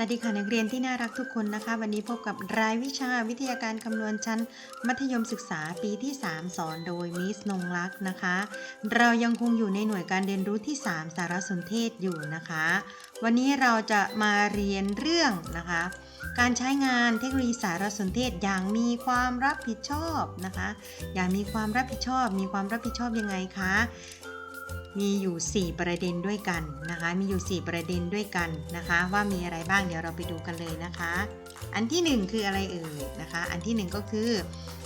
สวัสดีค่ะนักเรียนที่น่ารักทุกคนนะคะ วันนี้พบกับรายวิชาวิทยาการคำนวณชั้น มัธยมศึกษาปีที่ 3 สอนโดยมิสนงรักษ์นะคะ เรายังคงอยู่ในหน่วยการเรียนรู้ที่ 3 สารสนเทศอยู่นะคะ วันนี้เราจะมาเรียนเรื่องนะคะ การใช้งานเทคโนโลยีสารสนเทศอย่างมีความรับผิดชอบนะคะ อย่างมีความรับผิดชอบ มีความรับผิดชอบยังไงคะ มีอยู่ 4 ประเด็นด้วยกันนะคะ มีอยู่ 4 ประเด็นด้วยกันนะคะ ว่ามีอะไรบ้างเดี๋ยวเราไปดูกันเลยนะคะ อันที่ 1 คืออะไรเอ่ยนะคะ อันที่ 1 ก็คือ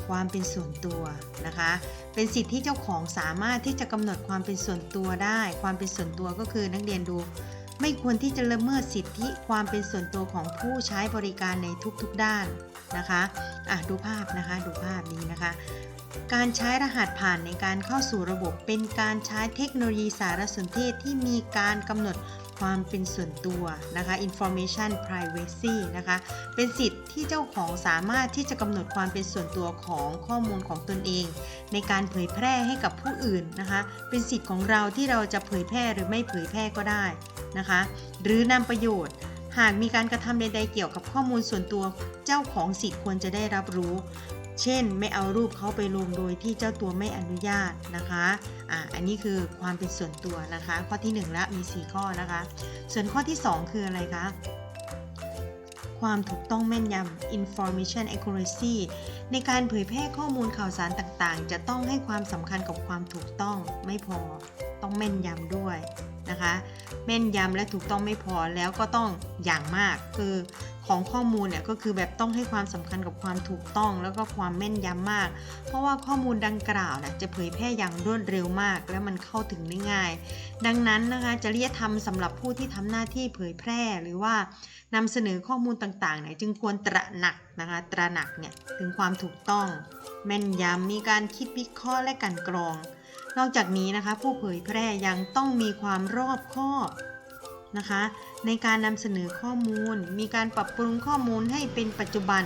ความเป็นส่วนตัวนะคะ เป็นสิทธิที่เจ้าของสามารถที่จะกำหนดความเป็นส่วนตัวได้ ความเป็นส่วนตัวก็คือนักเรียนดู ไม่ควรที่จะละเมิดสิทธิความเป็นส่วนตัวของผู้ใช้บริการในทุกๆด้านนะคะอะดูภาพนะคะ ดูภาพนี้นะคะ การใช้รหัสผ่านในการเข้าสู่ระบบเป็นการใช้เทคโนโลยีสารสนเทศที่มีการกำหนดความเป็นส่วนตัวนะคะ information privacy นะคะ เป็นสิทธิ์ที่เจ้าของสามารถที่จะกำหนดความเป็นส่วนตัวของข้อมูลของตนเอง ในการเผยแพร่ให้กับผู้อื่นนะคะ เป็นสิทธิ์ของเราที่เราจะเผยแพร่หรือไม่เผยแพร่ก็ได้นะคะ หรือนำประโยชน์หากมีการกระทำใด ๆ เกี่ยวกับข้อมูลส่วนตัว เจ้าของสิทธิ์ควรจะได้รับรู้ เช่น ไม่เอารูปเขาไปลงโดยที่เจ้าตัวไม่อนุญาตนะคะอะอันนี้คือความเป็นส่วนตัวนะคะ ข้อที่1แล้วมี 4 ข้อนะคะ ส่วนข้อที่ 2 คืออะไรคะความถูกต้องแม่นยำ information accuracy ในการเผยแพร่ข้อมูลข่าวสารต่างๆ จะต้องให้ความสำคัญกับความถูกต้องไม่พอ ต้องแม่นยำด้วย นะคะแม่นยำและถูกต้องไม่พอแล้วก็ต้องอย่างมากคือของข้อมูลเนี่ยก็คือแบบต้องให้ความสำคัญกับความถูกต้องแล้วก็ความแม่นยำมาก เพราะว่าข้อมูลดังกล่าวนะจะเผยแพร่อย่างรวดเร็วมาก และมันเข้าถึงได้ง่าย ดังนั้นนะคะจริยธรรมสำหรับผู้ที่ทำหน้าที่เผยแพร่หรือว่านำเสนอข้อมูลต่างๆเนี่ยจึงควรตระหนักนะคะตระหนักเนี่ยถึงความถูกต้อง แม่นยำมีการคิดวิเคราะห์และกลันกรอง นอกจากนี้นะคะผู้เผยแพร่ยังต้องมีความรอบคอบนะคะ ในการนำเสนอข้อมูล มีการปรับปรุงข้อมูลให้เป็นปัจจุบัน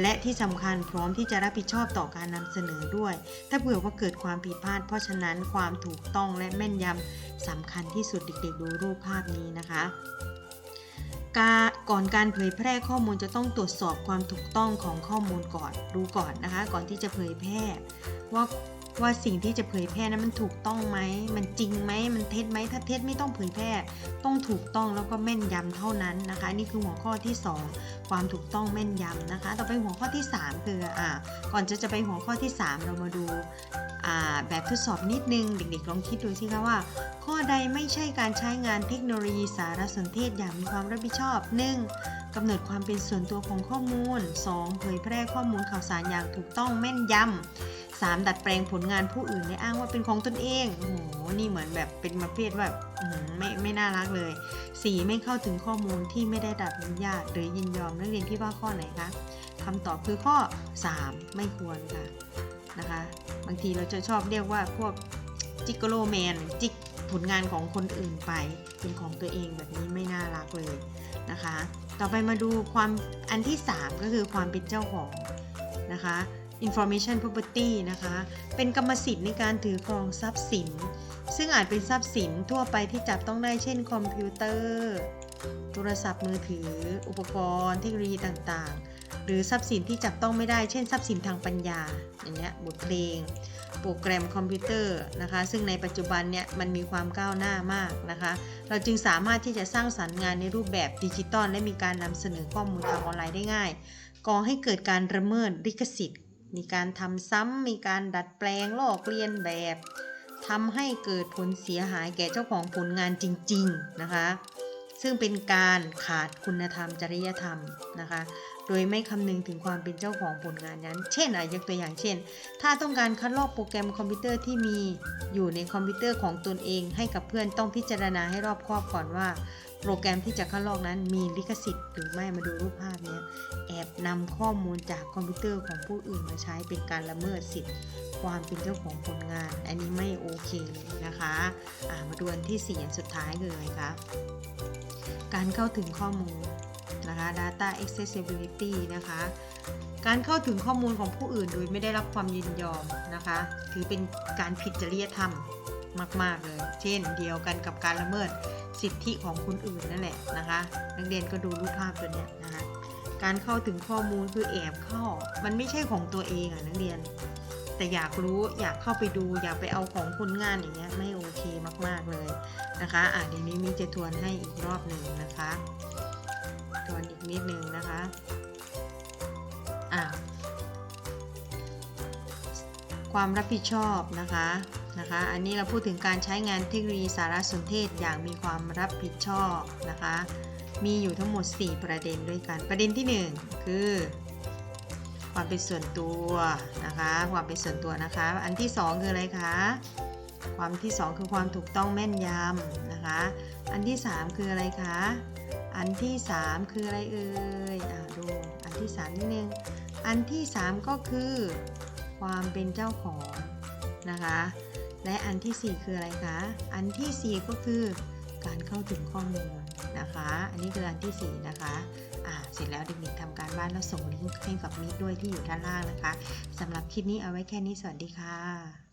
และที่สำคัญพร้อมที่จะรับผิดชอบต่อการนำเสนอด้วย ถ้าเผื่อว่าเกิดความผิดพลาด เพราะฉะนั้นความถูกต้องและแม่นยำสำคัญที่สุดเด็กๆ ดูรูปภาพนี้นะคะก่อนการเผยแพร่ข้อมูลจะต้องตรวจสอบความถูกต้องของข้อมูลก่อนดูก่อนนะคะ ก่อนที่จะเผยแพร่ว่า ว่าสิ่งที่จะเผยแพร่นั้นมันถูกต้องไหม มันจริงไหม มันเท็จไหม ถ้าเท็จไม่ต้องเผยแพร่ ต้องถูกต้องแล้วก็แม่นยำเท่านั้นนะคะ นี่คือหัวข้อที่ 2 ความถูกต้องแม่นยำนะคะ ต่อไปหัวข้อที่ 3 คืออ่าก่อนจะจะไปหัวข้อที่ 3 เรามาดูอ่าแบบทดสอบนิดนึง เด็กๆลองคิดดูสิคะว่า ข้อใดไม่ใช่การใช้งานเทคโนโลยีสารสนเทศอย่างมีความรับผิดชอบ 1. กำหนดความเป็นส่วนตัวของข้อมูล 2. เผยแพร่ข้อมูลข่าวสารอย่างถูกต้องแม่นยำ 3. ดัดแปลงผลงานผู้อื่นในอ้างว่าเป็นของตนเอง โอ้โห นี่เหมือนแบบเป็นประเภทแบบไม่ไม่น่ารักเลย 4. ไม่เข้าถึงข้อมูลที่ไม่ได้รับอนุญาตหรือยินยอมนักเรียนคิดว่าข้อไหนคะคำตอบคือข้อ 3 ไม่ควรค่ะนะคะ บางทีเราจะชอบเรียกว่าพวกจิกโกโลแมนจิกผลงานของคนอื่นไปเป็นของตัวเองแบบนี้ไม่น่ารักเลยนะคะ ต่อไปมาดูความอันที่ 3 ก็คือความเป็นเจ้าของนะคะ information property นะคะ เป็นกรรมสิทธิ์ในการถือครองทรัพย์สิน ซึ่งอาจเป็นทรัพย์สินทั่วไปที่จับต้องได้เช่นคอมพิวเตอร์ โทรศัพท์มือถือ อุปกรณ์เทคโนโลยีต่างๆ หรือทรัพย์สินที่จับต้องไม่ได้เช่นทรัพย์สินทางปัญญาอย่างเงี้ยบทเพลง โปรแกรมคอมพิวเตอร์นะคะ ซึ่งในปัจจุบันเนี่ยมันมีความก้าวหน้ามากนะคะ เราจึงสามารถที่จะสร้างสรรค์งานในรูปแบบดิจิตอลและมีการนำเสนอข้อมูลทางออนไลน์ได้ง่ายก่อให้เกิดการระเมิดลิขสิทธิ์ มีการทำซ้ำมีการดัดแปลงลอกเลียนแบบทำให้เกิดผลเสียหายแก่เจ้าของผลงานจริง ๆ นะคะ ซึ่งเป็นการขาดคุณธรรมจริยธรรมนะคะ โดยไม่คำนึงถึงความเป็นเจ้าของผลงานนั้น เช่นอะยกตัวอย่างเช่น ถ้าต้องการคัดลอกโปรแกรมคอมพิวเตอร์ที่มีอยู่ในคอมพิวเตอร์ของตนเองให้กับเพื่อนต้องพิจารณาให้รอบคอบก่อนว่า โปรแกรมที่จะคัดลอกนั้นมีลิขสิทธิ์หรือไม่มาดูรูปภาพเนี้ยแอบนำข้อมูลจากคอมพิวเตอร์ของผู้อื่นมาใช้เป็นการละเมิดสิทธิ์ ความเป็นเจ้าของผลงาน อันนี้ไม่โอเคเลยนะคะมาดูอันที่4อันสุดท้ายคืออะไรคะการเข้าถึงข้อมูล นะคะ data accessibility นะคะ การเข้าถึงข้อมูลของผู้อื่นโดยไม่ได้รับความยินยอมนะคะ ถือเป็นการผิดจริยธรรมมาก ๆ เลย เช่นเดียวกันกับการละเมิดสิทธิของคนอื่นนั่นแหละนะคะ นักเรียนก็ดูรูปภาพตัวเนี้ยนะคะ การเข้าถึงข้อมูลคือแอบเข้า มันไม่ใช่ของตัวเองอะนักเรียน แต่อยากรู้อยากเข้าไปดูอยากไปเอาของคนงานอย่างเงี้ยไม่โอเคมาก ๆเลยนะคะอะเดี๋ยวนี้มีจะทวนให้อีกรอบหนึ่งนะคะ ทวนอีกนิดนึงนะคะอะความรับผิดชอบนะคะนะคะ อันนี้เราพูดถึงการใช้งานเทคโนโลยีสารสนเทศอย่างมีความรับผิดชอบนะคะ มีอยู่ทั้งหมด 4 ประเด็นด้วยกัน ประเด็นที่ 1 คือ ความเป็นส่วนตัวนะคะ ความเป็นส่วนตัวนะคะ อันที่ 2 คืออะไรคะ ความที่ 2 คือความถูกต้องแม่นยำนะคะ อันที่ 3 คืออะไรคะ อันที่ 3 คืออะไรเอ่ยอ่าดูอันที่ 3 นิดนึง อันที่ 3 ก็คือความเป็นเจ้าของนะคะ และอันทีสี่4 คืออะไรคะ อันทีสี่ 4 ก็คือการเข้าถึงข้อมูลนะคะ อันนี้คืออันทีสี่ 4 นะคะอ่าเสร็จแล้วเด็กๆทำการบ้านแล้วส่งลิงก์ให้กับมิตรด้วยที่อยู่ด้านล่างนะคะสำหรับคลิปนี้เอาไว้แค่นี้สวัสดีค่ะ